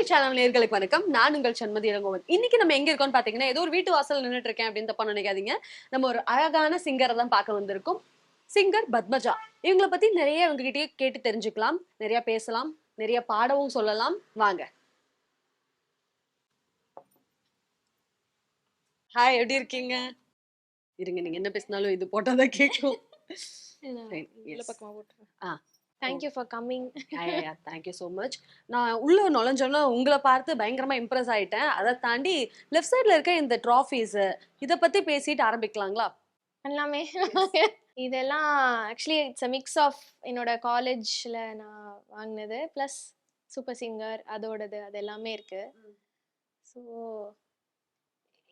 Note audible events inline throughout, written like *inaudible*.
Tamil channel நேர்களுக்கு வணக்கம். நான் உங்கள் சண்மதி இளங்கோவன். இன்னைக்கு நம்ம எங்க இருக்கோம்னு பாத்தீங்கன்னா ஏதோ ஒரு வீட்டு வாசல் நின்னுட்டு இருக்கேன் அப்படின்னு தப்பா நினைக்காதீங்க. நம்ம ஒரு அழகான சிங்கரை தான் பார்க்க வந்திருக்கோம். சிங்கர் பத்மஜா. இவங்கள பத்தி நிறைய இவங்ககிட்டயே கேட்டு தெரிஞ்சுக்கலாம். நிறைய பேசலாம். நிறைய பாடவும் சொல்லலாம். வாங்க. ஹாய் எப்படி இருக்கீங்க? இருங்க நீங்க என்ன பேசினாலும் இது போட்டாதான் கேட்கும். ஆ. Thank you for coming thank you so much நான் உள்ள நுழைஞ்சோன்னா உங்களை பார்த்து பயங்கரமா இம்ப்ரெஸ் ஆயிட்டேன். அதை தாண்டி லெஃப்ட் சைட்ல இருக்க இந்த ட்ராஃபீஸ் இதை பத்தி பேசிட்டு ஆரம்பிக்கலாங்களா? எல்லாமே. *laughs* இதெல்லாம் actually it's a mix of என்னோட காலேஜில் நான் வாங்கினது ப்ளஸ் சூப்பர் சிங்கர் அதோடது அது எல்லாமே இருக்கு. ஸோ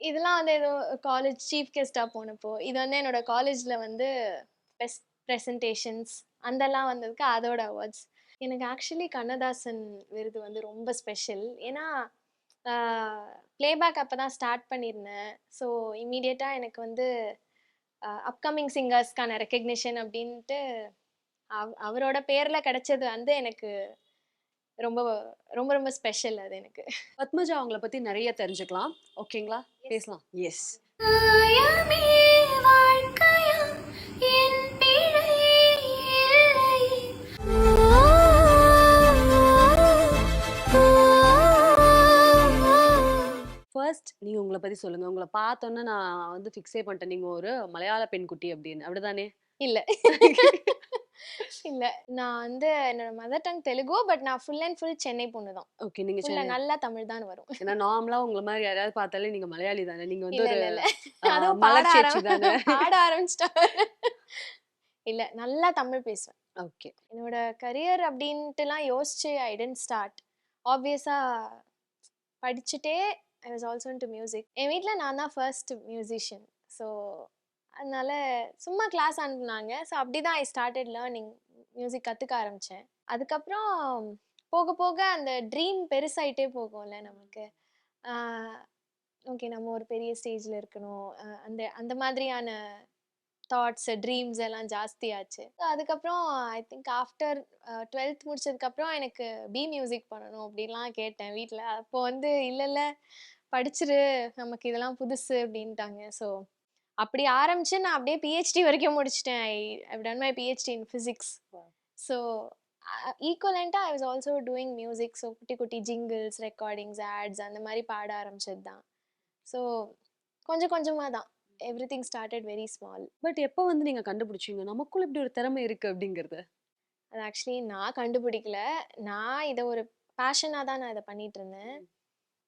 இதெல்லாம் வந்து ஏதோ காலேஜ் சீஃப் கெஸ்டாக போனப்போ இது வந்து என்னோட காலேஜில் வந்து பெஸ்ட் ப்ரெசன்டேஷன்ஸ் அதெல்லாம் வந்ததுக்கு அதோட அவார்ட்ஸ் எனக்கு ஆக்சுவலி கண்ணதாசன் விருது வந்து ரொம்ப ஸ்பெஷல் ஏன்னா ப்ளேபேக் அப்போ தான் ஸ்டார்ட் பண்ணியிருந்தேன் ஸோ இமீடியட்டாக எனக்கு வந்து அப்கமிங் சிங்கர்ஸ்க்கான ரெக்கக்னிஷன் அப்படின்ட்டு அவ் அவரோட பேரில் கிடைச்சது வந்து எனக்கு ரொம்ப ரொம்ப ரொம்ப ஸ்பெஷல் அது எனக்கு. பத்மஜா அவங்கள பத்தி நிறைய தெரிஞ்சுக்கலாம். ஓகேங்களா பேசலாம். எஸ் நீங்க உங்களை பத்தி சொல்லுங்க. உங்களை பார்த்தோன்னே நான் வந்து ஃபிக்ஸே பண்ணிட்டேன். நீங்க ஒரு மலையாள பெண்குட்டி அப்படின்னு. அப்படிதானே? இல்லை. இல்லை. நான் வந்து என்னோட மதர் டங் தெலுங்கு பட் நான் ஃபுல் அண்ட் ஃபுல் சென்னை பொண்ணு தான். ஓகே நீங்க சென்னை. நல்லா தமிழ் தான் வரும். ஏன்னா நார்மலா உங்களை மாதிரி யாராவது பார்த்தாலே நீங்க மலையாளி தானே? நீங்க வந்து ஒரு மலர் சேச்சி தானே ஆரம்- பாட ஆரம்பிச்சிட்டா இல்ல நல்லா தமிழ் பேசுவேன். ஓகே என்னோட கரியர் அப்படின்ட்டுலாம் யோசிச்சு ஐ டென்ட் ஸ்டார்ட் ஆப்வியஸா படிச்சுட்டே I was also to music என் வீட்டில் நான் தான் ஃபர்ஸ்ட் மியூசிஷியன் ஸோ அதனால சும்மா கிளாஸ் அனுப்புனாங்க. ஸோ அப்படி தான் ஐ ஸ்டார்டட் லேர்னிங் மியூசிக் கற்றுக்க ஆரம்பித்தேன் அதுக்கப்புறம் போக போக அந்த ட்ரீம் பெருசாயிட்டே போகும்ல நமக்கு. ஓகே நம்ம ஒரு பெரிய ஸ்டேஜில் இருக்கணும். அந்த அந்த மாதிரியான தாட்ஸ் ட்ரீம்ஸ் எல்லாம் ஜாஸ்தியாச்சு. அதுக்கப்புறம் ஐ திங்க் ஆஃப்டர் டுவெல்த் முடிச்சதுக்கப்புறம் எனக்கு பி மியூசிக் பண்ணணும் அப்படின்லாம் கேட்டேன் வீட்டில் அப்போ வந்து இல்லை இல்லை படிச்சிரு நமக்கு இதெல்லாம் புதுசு அப்படின்ட்டாங்க. ஸோ அப்படி ஆரம்பிச்சு நான் அப்படியே பிஹெச்டி வரைக்கும் முடிச்சிட்டேன். ஐ I've done my PhD in physics so ஈக்குவலண்ட்டாக I was also doing music so குட்டி குட்டி ஜிங்கிள்ஸ் ரெக்கார்டிங்ஸ் ஆட்ஸ் அந்த மாதிரி பாட ஆரம்பிச்சது தான். ஸோ கொஞ்சம் கொஞ்சமாக தான். Everything started very small but எப்போ வந்து நீங்க கண்டுபிடிச்சீங்க? நமக்குள்ள இப்படி ஒரு திறமை இருக்கு அப்படிங்கறது? அது ஆக்சுவலி நான் கண்டுபிடிக்கல. நான் இதை ஒரு பேஷனாக தான் நான் இதை பண்ணிட்டு இருந்தேன்.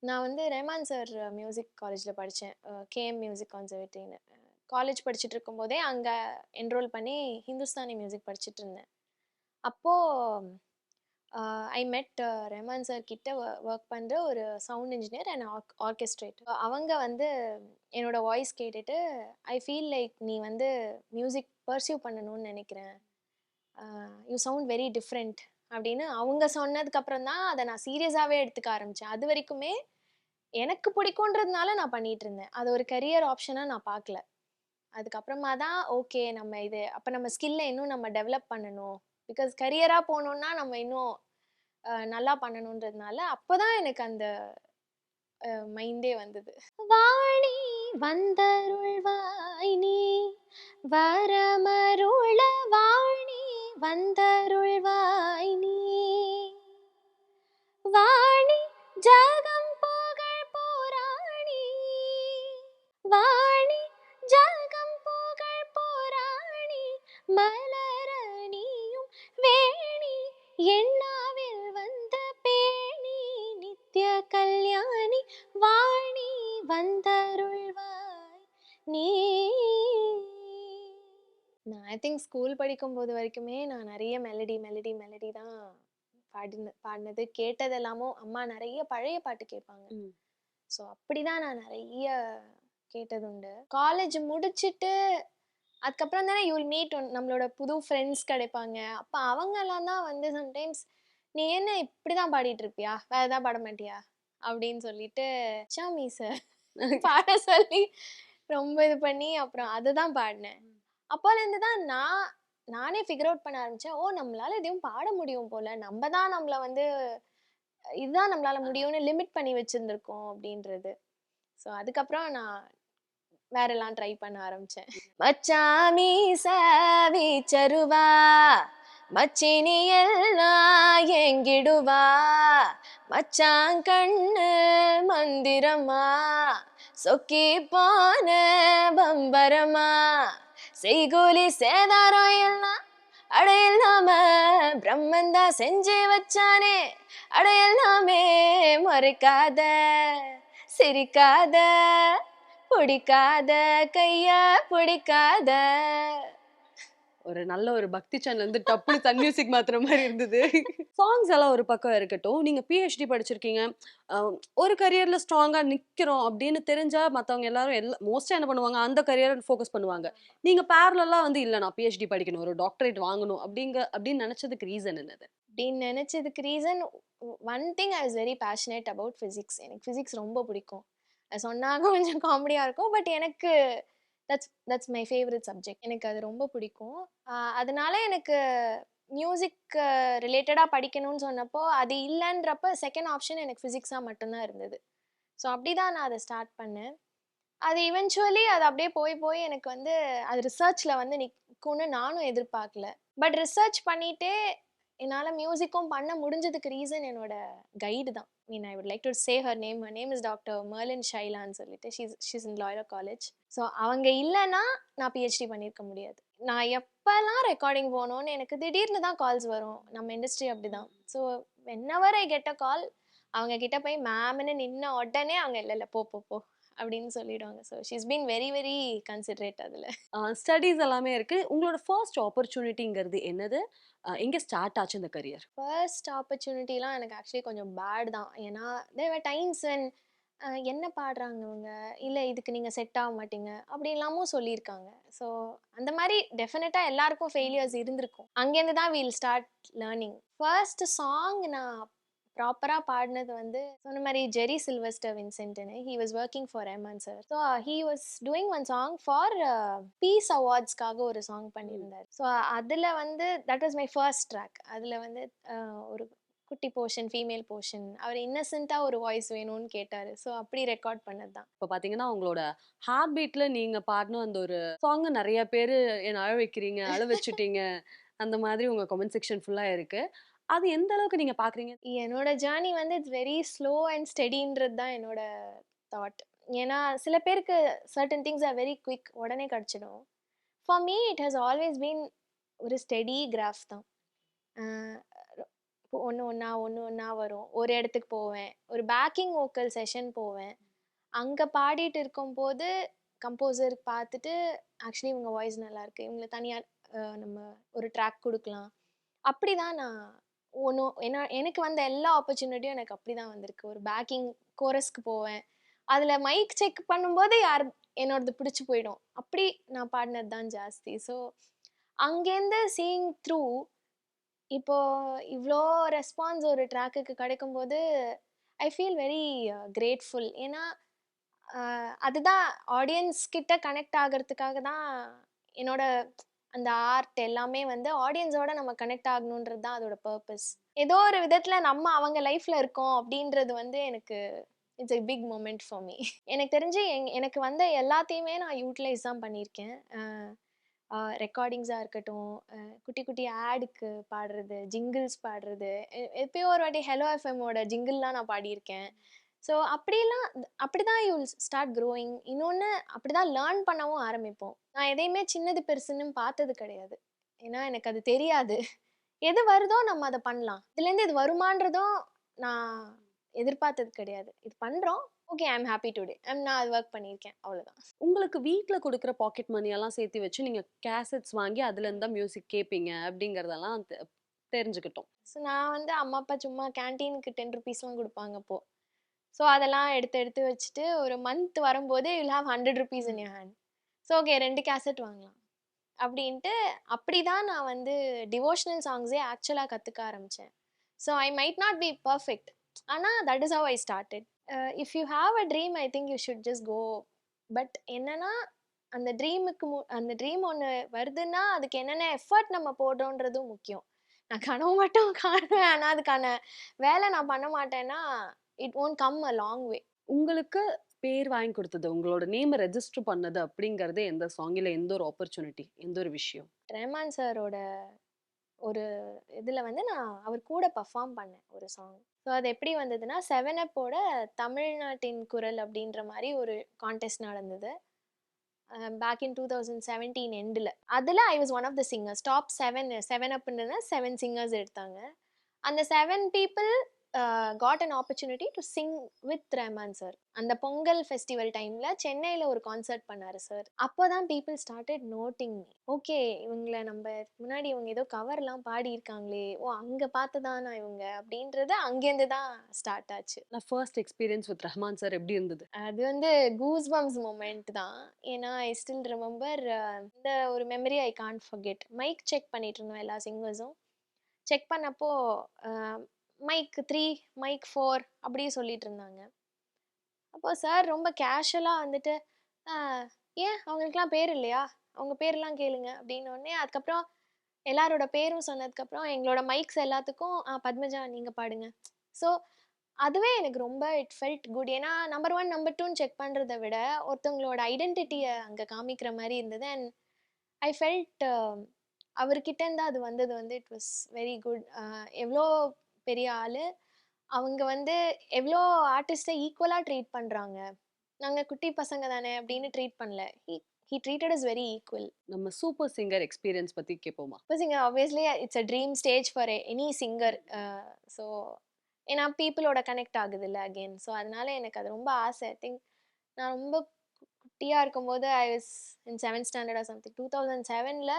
நான் வந்து ரெஹ்மான் சார் மியூசிக் காலேஜில் படித்தேன் கேஎம் மியூசிக் கான்சர்வேட்டின்னு காலேஜ் படிச்சுட்டு இருக்கும்போதே அங்கே என்ரோல் பண்ணி ஹிந்துஸ்தானி மியூசிக் படிச்சுட்டு இருந்தேன். அப்போது ஐ மெட் ரெஹ்மான் சார் கிட்ட ஒர்க் பண்ணுற ஒரு சவுண்ட் இன்ஜினியர் அண்ட் ஆர்கெஸ்ட்ரேட் அவங்க வந்து என்னோட வாய்ஸ் கேட்டுட்டு ஐ ஃபீல் லைக் நீ வந்து மியூசிக் பர்சியூ பண்ணணும்னு நினைக்கிறேன். யூ சவுண்ட் வெரி டிஃப்ரெண்ட் அப்படின்னு அவங்க சொன்னதுக்கப்புறம் தான் அதை நான் சீரியஸாகவே எடுத்துக்க ஆரம்பித்தேன் அது வரைக்குமே எனக்கு பிடிக்குன்றதுனால நான் பண்ணிட்டு இருந்தேன். அது ஒரு கரியர் ஆப்ஷனாக நான் பார்க்கல. அதுக்கப்புறமா தான் ஓகே நம்ம இது அப்போ நம்ம ஸ்கில்லை இன்னும் நம்ம டெவலப் பண்ணணும். பிகாஸ் கரியராக போகணுன்னா நம்ம இன்னும் நல்லா பண்ணணுன்றதுனால அப்போ தான் எனக்கு அந்த மைண்டே வந்தது. வாணி வந்தருள்வாய் நீ வரமருள வாணி வந்தருள்வாய் நீ. வாணி ஜகம் புகழ் போராணி. வாணி ஜகம் புகழ் போராணி. மலரணியும் வேணி என்ன ஐ திங்க் ஸ்கூல் படிக்கும் போது வரைக்குமே நான் நிறைய மெலடி மெலடி மெலடி தான் பாடின பாடினது. கேட்டது எல்லாமோ அம்மா நிறைய பழைய பாட்டு கேட்பாங்க. ஸோ அப்படிதான் நான் நிறைய கேட்டது உண்டு. காலேஜ் முடிச்சிட்டு அதுக்கப்புறம் தானே யூல் மீட் நம்மளோட புது ஃப்ரெண்ட்ஸ் கிடைப்பாங்க. அப்போ அவங்கெல்லாம் தான் வந்து சம்டைம்ஸ் நீ என்ன இப்படி தான் பாடிட்டு இருப்பியா வேற ஏதாவது பாட மாட்டியா? அப்படின்னு சொல்லிட்டு சாமி சார் *laughs* பாட சொல்லி ரொம்ப இது பண்ணி அப்புறம் அதுதான் பாடினேன். அப்போலேருந்து தான் நான் நானே ஃபிகர் அவுட் பண்ண ஆரம்பித்தேன் ஓ நம்மளால எதையும் பாட முடியும் போல். நம்ம தான் நம்மளை வந்து இதுதான் நம்மளால முடியும்னு லிமிட் பண்ணி வச்சுருந்துருக்கோம் அப்படின்றது. ஸோ அதுக்கப்புறம் நான் வேறெல்லாம் ட்ரை பண்ண ஆரம்பிச்சேன். மச்சாமி சாவி சருவா மச்சினியெல்லாம் எங்கிடுவா மச்சாங்கண்ணு மந்திரமா சொக்கி போன பம்பரமா செய்கூலி சேதாரம் எல்லாம் அடையலாம பிரம்மந்தா செஞ்சு வச்சானே அடையலாமே மறுக்காத சிரிக்காத பிடிக்காத கைய பிடிக்காத. ஒரு நல்ல ஒரு பக்தி சேனல் வந்து டப்புனு தன் மியூசிக் மாத்திர மாதிரி இருந்தது. சாங்ஸ் எல்லாம் ஒரு பக்கம் இருக்கட்டும். நீங்க பிஹெச்டி படிச்சிருக்கீங்க. ஒரு கரியர்ல ஸ்ட்ராங்கா நிக்கிறோம் அப்படின்னு தெரிஞ்சா மத்தவங்க எல்லாரும் எல்லா மோஸ்டா என்ன பண்ணுவாங்க? அந்த கரியர் ஃபோக்கஸ் பண்ணுவாங்க. நீங்க பேரலாம் வந்து இல்ல நான் பிஹெச்டி படிக்கணும் ஒரு டாக்டரேட் வாங்கணும் அப்படிங்க அப்படின்னு நினைச்சதுக்கு ரீசன் என்னது? அப்படின்னு நினச்சதுக்கு reason one thing I was very passionate about physics எனக்கு ஃபிசிக்ஸ் ரொம்ப பிடிக்கும். சொன்னாங்க கொஞ்சம் காமெடியாக இருக்கும். பட் எனக்கு that's that's my favourite subject எனக்கு அது ரொம்ப பிடிக்கும். அதனால எனக்கு மியூசிக் ரிலேட்டடாக படிக்கணும்னு சொன்னப்போ அது இல்லைன்றப்ப செகண்ட் ஆப்ஷன் எனக்கு ஃபிசிக்ஸாக மட்டும்தான் இருந்தது. ஸோ அப்படி தான் நான் அதை ஸ்டார்ட் பண்ணேன். அது இவென்ச்சுவலி அது அப்படியே போய் போய் எனக்கு வந்து அது ரிசர்ச்சில் வந்து நிற்கும்னு நானும் எதிர்பார்க்கல. பட் ரிசர்ச் பண்ணிட்டே என்னால் மியூசிக்கும் பண்ண முடிஞ்சதுக்கு ரீசன் என்னோட கைடு தான். Mean I would like to say her name her name is doctor Marlin ஷைலான்னு சொல்லிட்டு she's she's in Loyola college so அவங்க இல்லைன்னா நான் பிஹெச்டி பண்ணியிருக்க முடியாது. நான் எப்போல்லாம் ரெக்கார்டிங் போகணும்னு எனக்கு திடீர்னு தான் கால்ஸ் வரும். நம்ம இண்டஸ்ட்ரி அப்படி தான் so whenever I get a call அவங்க கிட்ட போய் மேம்னு நின்ன உடனே அவங்க இல்லை இல்லை போ போ போ அப்படின்னு சொல்லிடுவாங்க. So she's been very very considerate அதில். ஸ்டடீஸ் எல்லாமே இருக்குது உங்களோட ஃபர்ஸ்ட் ஆப்பர்ச்சுனிட்டிங்கிறது என்னது? எங்க ஸ்டார்ட் ஆச்சு இந்த கரியர்? ஃபர்ஸ்ட் ஆப்பர்ச்சுனிட்டிலாம் எனக்கு ஆக்சுவலி கொஞ்சம் பேட் தான். ஏன்னா தேவர் டைம்ஸ் வென் என்ன பாடுறாங்க இவங்க? இல்லை இதுக்கு நீங்கள் செட் ஆக மாட்டீங்க. அப்படின்லாமும் சொல்லியிருக்காங்க. ஸோ அந்த மாதிரி டெஃபினட்டாக எல்லாருக்கும் ஃபெயிலியர்ஸ் இருந்திருக்கும். அங்கேருந்து தான் we'll start learning first song நான் ப்ராப்பராக பாடினது வந்து சொன்ன மாதிரி ஜெரி Sylvester வின்சென்ட்னு he was working for Imman sir so he was doing one song for peace அவார்ட்ஸ்க்காக ஒரு சாங் பண்ணியிருந்தார். ஸோ அதில் வந்து that was my first track அதில் வந்து அஹ், ஒரு குட்டி போர்ஷன் ஃபீமேல் போர்ஷன் அவர் இன்னசென்ட்டாக ஒரு வாய்ஸ் வேணும்னு கேட்டார். ஸோ அப்படி ரெக்கார்ட் பண்ணது தான். இப்போ பாத்தீங்கன்னா உங்களோட ஹார்ட் பீட்ல நீங்க பாடின அந்த ஒரு சாங் நிறைய பேர் என்ன அழ வைக்கிறீங்க அழ வச்சுட்டீங்க. அந்த மாதிரி உங்க கமெண்ட் செக்ஷன் ஃபுல்லா இருக்கு. அது எந்த அளவுக்கு நீங்க பாக்குறீங்க? என்னோட ஜேர்னி வந்து இட்ஸ் வெரி ஸ்லோ அண்ட் ஸ்டெடின்றது தான் என்னோட தாட். ஏன்னா சில பேருக்கு certain things are very quick உடனே கிடச்சிடும். For me it has always been ஒரு ஸ்டெடி கிராஃப் தான். ஒன்று ஒன்றா ஒன்று ஒன்றா வரும். ஒரு இடத்துக்கு போவேன். ஒரு பேக்கிங் வோக்கல் செஷன் போவேன். அங்கே பாடிட்டு இருக்கும்போது கம்போசர் பார்த்துட்டு ஆக்சுவலி இவங்க வாய்ஸ் நல்லாயிருக்கு இவங்களை தனியாக நம்ம ஒரு ட்ராக் கொடுக்கலாம். அப்படி தான் நான் ஒன்று என்ன எனக்கு வந்த எல்லா ஆப்பர்ச்சுனிட்டியும் எனக்கு அப்படி தான் வந்திருக்கு. ஒரு பேக்கிங் கோரஸ்க்கு போவேன். அதில் மைக் செக் பண்ணும்போது யார் என்னோடது பிடிச்சி போயிடும். அப்படி நான் பாடினது தான் ஜாஸ்தி. ஸோ அங்கேருந்து சீயிங் த்ரூ இப்போது இவ்வளோ ரெஸ்பான்ஸ் ஒரு ட்ராக்குக்கு கிடைக்கும்போது ஐ ஃபீல் வெரி கிரேட்ஃபுல் ஏன்னா uh, அதுதான் ஆடியன்ஸ் கிட்ட கனெக்ட் ஆகிறதுக்காக தான் என்னோட அந்த ஆர்ட் எல்லாமே வந்து ஆடியன்ஸோட நம்ம கனெக்ட் ஆகணுன்றது தான் அதோட பர்பஸ் ஏதோ ஒரு விதத்தில் நம்ம அவங்க லைஃப்பில் இருக்கோம் அப்படின்றது வந்து எனக்கு it's a big moment for me எனக்கு தெரிஞ்சு எங் எனக்கு வந்த எல்லாத்தையுமே நான் யூட்டிலைஸ் தான் பண்ணியிருக்கேன். ரெக்கார்டிங்ஸாக இருக்கட்டும் குட்டி குட்டி ஆடுக்கு பாடுறது ஜிங்கிள்ஸ் பாடுறது எப்பயோ ஒரு வாட்டி ஹலோ எஃப்எம்மோட ஜிங்கிள்லாம் நான் பாடியிருக்கேன். ஸோ அப்படிலாம் அப்படி தான் யூ ஸ்டார்ட் க்ரோயிங் இன்னொன்று அப்படி தான் லேர்ன் பண்ணவும் ஆரம்பிப்போம். நான் எதையுமே சின்னது பெருசுன்னு பார்த்தது கிடையாது. ஏன்னா எனக்கு அது தெரியாது. எது வருதோ நம்ம அதை பண்ணலாம். இதுலேருந்து இது வருமான்றதும் நான் எதிர்பார்த்தது கிடையாது. இது பண்ணுறோம் okay I am happy today I'm நான் அது ஒர்க் பண்ணியிருக்கேன். அவ்வளோதான் உங்களுக்கு வீட்ல கொடுக்குற பாக்கெட் மணி எல்லாம் சேர்த்து வச்சு நீங்க கேசட்ஸ் வாங்கி அதுல இருந்தா மியூசிக் கேப்பீங்க அப்படிங்கறதெல்லாம் தெரிஞ்சுக்கிட்டோம். ஸோ நான் வந்து அம்மா அப்பா சும்மா கேன்டீனுக்கு டென் ருபீஸ்லாம் கொடுப்பாங்க அப்போ. ஸோ அதெல்லாம் எடுத்து எடுத்து வச்சுட்டு ஒரு மந்த் வரும்போது you'll have hundred rupees in you hand so okay ரெண்டு கேசட் வாங்கலாம். அப்படின்ட்டு அப்படி தான் நான் வந்து டிவோஷனல் சாங்ஸே ஆக்சுவலாக கற்றுக்க ஆரம்பித்தேன் so I might not be perfect ஆனால் that is how I started if you have a dream I think you should just go but என்னென்னா அந்த ட்ரீமுக்கு மு அந்த ட்ரீம் ஒன்று வருதுன்னா அதுக்கு என்னென்ன எஃபர்ட் நம்ம போடுறோன்றதும் முக்கியம். நான் கனவு மட்டும் *laughs* காணுவேன் ஆனால் அதுக்கான வேலை நான் பண்ண மாட்டேன்னா it won't come a long way உங்களுக்கு பேர் வாங்கி கொடுத்தது உங்களோட நேம் ரெஜிஸ்டர் பண்ணது அப்படிங்கறது எந்த சாங்கில எந்த ஒரு ஆப்பர்ச்சுனிட்டி எந்த ஒரு விஷயம்? ரஹ்மான் சாரோட ஒரு இதில் வந்து நான் அவர் கூட பர்ஃபார்ம் பண்ணேன் ஒரு சாங் ஸோ அது எப்படி வந்ததுன்னா செவன் அப்போட தமிழ்நாட்டின் குரல் அப்படின்ற மாதிரி ஒரு கான்டெஸ்ட் நடந்தது. Back in two thousand seventeen எண்டில் அதில் I was one of the singers top seven seven அப்னு seven singers எடுத்தாங்க. அந்த seven people got an opportunity to sing with Rahman sir அந்த பொங்கல் ஃபெஸ்டிவல் டைமில் சென்னையில் ஒரு கான்சர்ட் பண்ணார் சார் அப்போ தான் people started noticing me okay இவங்கள நம்ம முன்னாடி இவங்க ஏதோ கவர்லாம் பாடியிருக்காங்களே. ஓ அங்கே பார்த்துதானா இவங்க? அப்படின்றது அங்கேருந்து தான் ஸ்டார்ட் ஆச்சு. நான் first experience with Rahman sir எப்படி இருந்தது? அது வந்து கூஸ் பம்ஸ் மூமெண்ட் தான். ஏன்னா ஐ ஸ்டில் ரிமெம்பர் இந்த ஒரு memory I can't forget mic check பண்ணிட்டு இருந்தோம் எல்லா சிங்கர்ஸும் செக் பண்ணப்போ மைக் த்ரீ மைக் ஃபோர் அப்படியே சொல்லிட்டு இருந்தாங்க அப்போ சார் ரொம்ப கேஷுவலாக வந்துட்டு ஏன் அவங்களுக்குலாம் பேர் இல்லையா? அவங்க பேர்லாம் கேளுங்க. அப்படின்னோடனே அதுக்கப்புறம் எல்லாரோட பேரும் சொன்னதுக்கப்புறம் எங்களோட மைக்ஸ் எல்லாத்துக்கும் பத்மஜா நீங்கள் பாடுங்க. ஸோ அதுவே எனக்கு ரொம்ப இட் ஃபெல்ட் குட் ஏன்னா நம்பர் ஒன் நம்பர் டூன்னு செக் பண்ணுறதை விட ஒருத்தவங்களோட ஐடென்டிட்டியை அங்கே காமிக்கிற மாதிரி இருந்தது. அண்ட் ஐ ஃபெல்ட் அவர்கிட்ட இருந்து அது வந்தது வந்து இட் வாஸ் வெரி குட் எவ்வளோ பெரிய ஆள். அவங்க வந்து எவ்வளோ ஆர்டிஸ்ட்டை ஈக்குவலாக ட்ரீட் பண்ணுறாங்க நாங்கள் குட்டி பசங்க தானே அப்படின்னு ட்ரீட் பண்ணல. He he treated is very equal நம்ம சூப்பர் சிங்கர் எக்ஸ்பீரியன்ஸ் பத்தி கேட்போமா இப்போ singer obviously it's a dream stage for any singer so ஏன்னா பீப்புளோட கனெக்ட் ஆகுது இல்லை அகெயின் ஸோ அதனால எனக்கு அது ரொம்ப ஆசை. ஐ திங்க் நான் ரொம்ப குட்டியாக இருக்கும்போது I was in seventh standard something two thousand செவனில்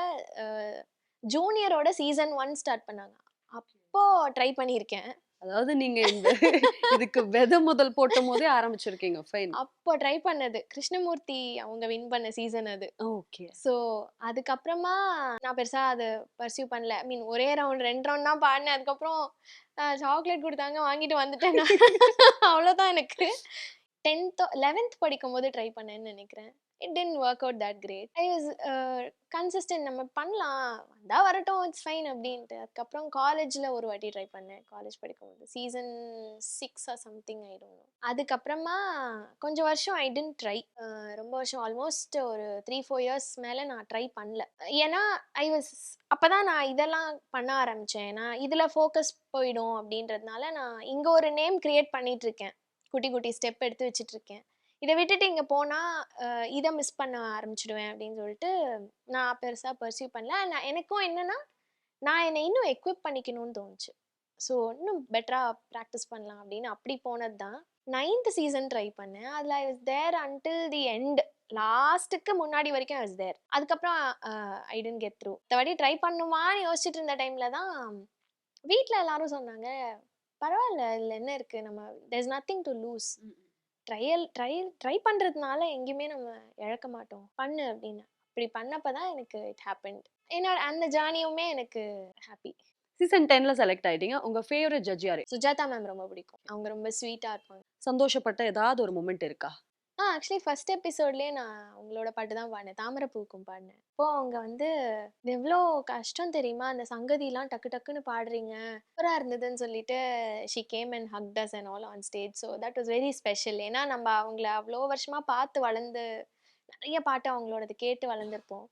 ஜூனியரோட சீசன் ஒன் ஸ்டார்ட் பண்ணாங்க. அப்போ ட்ரை பண்ணியிருக்கேன். அதாவது நீங்க இந்த *laughs* இதுக்கு விதை முதல் போட்ட போதே ஆரம்பிச்சிருக்கீங்க ஃபைன். அப்போ ட்ரை பண்ணது. கிருஷ்ணமூர்த்தி அவங்க வின் பண்ண சீசன் அது. ஓகே. ஸோ அதுக்கப்புறமா நான் பெருசாக அதை பர்சியூ பண்ணல. ஐ மீன் ஒரே ரவுண்ட் ரெண்டு ரவுண்ட் தான் பாடினேன். அதுக்கப்புறம் சாக்லேட் கொடுத்தாங்க வாங்கிட்டு வந்துட்டேன். *laughs* அவ்வளோதான் எனக்கு. டென்த்தோ லெவன்த் படிக்கும்போது ட்ரை பண்ணேன்னு நினைக்கிறேன். It didn't work out that great I was consistent நம்ம பண்ணலாம். வந்தால் வரட்டும். இட்ஸ் ஃபைன் அப்படின்ட்டு. அதுக்கப்புறம் காலேஜில் ஒரு வாட்டி ட்ரை பண்ணேன். காலேஜ் படிக்கும்போது சீசன் சிக்ஸ் ஆர் சம்திங் ஆகிடும் அதுக்கப்புறமா கொஞ்சம் வருஷம் ஐ டென்ட் ட்ரை ரொம்ப வருஷம் ஆல்மோஸ்ட் ஒரு த்ரீ ஃபோர் இயர்ஸ் மேலே நான் ட்ரை பண்ணல. ஏன்னா ஐ வாஸ் அப்போ தான் நான் இதெல்லாம் பண்ண ஆரம்பித்தேன் ஏன்னா இதில் ஃபோக்கஸ் போயிடும் அப்படின்றதுனால நான் இங்கே ஒரு நேம் க்ரியேட் பண்ணிகிட்ருக்கேன் குட்டி குட்டி ஸ்டெப் எடுத்து வச்சுட்ருக்கேன் இதை விட்டுட்டு இங்கே போனால் இதை மிஸ் பண்ண ஆரம்பிச்சிடுவேன் அப்படின்னு சொல்லிட்டு நான் பெருசாக பர்சியூ பண்ணல. நான் எனக்கும் என்னென்னா நான் என்னை இன்னும் எக்விப் பண்ணிக்கணும்னு தோணுச்சு. ஸோ இன்னும் பெட்டராக ப்ராக்டிஸ் பண்ணலாம் அப்படின்னு அப்படி போனது தான். நைன்த் சீசன் ட்ரை பண்ணேன். அதில் I was there until the end லாஸ்ட்டுக்கு முன்னாடி வரைக்கும் ஐ வாஸ் தேர் அதுக்கப்புறம் ஐ டென்ட் கெட் த்ரூ இந்த வாட்டி ட்ரை பண்ணுமான்னு யோசிச்சுட்டு இருந்த டைமில் தான் வீட்டில் எல்லாரும் சொன்னாங்க பரவாயில்ல இதில் என்ன இருக்குது நம்ம there's nothing to lose trial trial try பண்ணுறதுனால எங்கேயுமே நம்ம இழக்க மாட்டோம். பண்ணு அப்படின்னு. அப்படி பண்ணப்போ தான் எனக்கு இட் ஹேப்பன்ட் என்னோட அந்த ஜேர்னியுமே எனக்கு ஹாப்பி சீசன் டென்ல செலக்ட் ஆயிட்டீங்க. உங்க ஃபேவரட் ஜட்ஜ் யாரு? சுஜாதா மேம் ரொம்ப பிடிக்கும். அவங்க ரொம்ப ஸ்வீட்டாக இருப்பாங்க. சந்தோஷப்பட்ட ஏதாவது ஒரு மூமெண்ட் இருக்கா? ஆ ஆக்சுவலி ஃபர்ஸ்ட் எபிசோட்லேயே நான் உங்களோட பாட்டு தான் பாடினேன். தாமரைப்பூக்கும் பாடினேன். இப்போ அவங்க வந்து எவ்வளோ கஷ்டம் தெரியுமா? அந்த சங்கதிலாம் டக்கு டக்குன்னு பாடுறீங்க. சூப்பராக இருந்ததுன்னு சொல்லிட்டு she came and Haq us and all on stage so that was very special ஏன்னா நம்ம அவங்கள அவ்வளோ வருஷமாக பார்த்து வளர்ந்து நிறைய பாட்டு அவங்களோடது கேட்டு வளர்ந்துருப்போம்.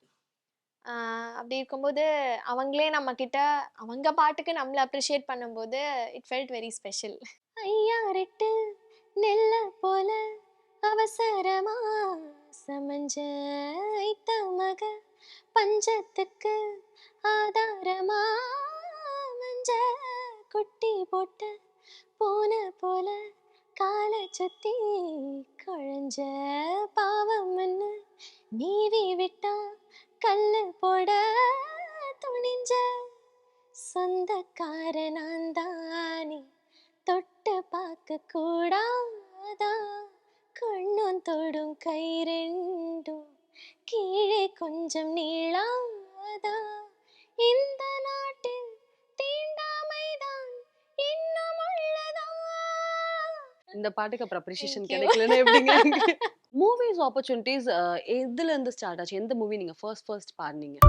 அப்படி இருக்கும்போது அவங்களே நம்ம கிட்ட அவங்க பாட்டுக்கு நம்மளை அப்ரிஷியேட் பண்ணும்போது இட் ஃபெல்ட் வெரி ஸ்பெஷல் ஐயா ரெட் பஞ்சத்துக்கு ஆதாரமா? மஞ்ச குட்டி போட்ட பூன போல காலை சுத்தி குழஞ்ச பாவம்னு நீவி விட்டா கல்லு போட துணிஞ்ச சொந்தக்கார தானே தொட்டு பார்க்க கூடாதா? கண்ணும் தொடும் கை ரெண்டும் கீழே கொஞ்சம் நீ இந்த பாட்டுக்கு அப்புறம் அப்ரிசியேஷன். கிடைக்கலன்னா எப்படிங்க? *laughs* மூவிஸ் ஆப்பர்ச்சுனிட்டிஸ் எதுல இருந்து ஸ்டார்ட் ஆச்சு? எந்த மூவி நீங்க ஃபர்ஸ்ட் ஃபர்ஸ்ட் பாடுனீங்க?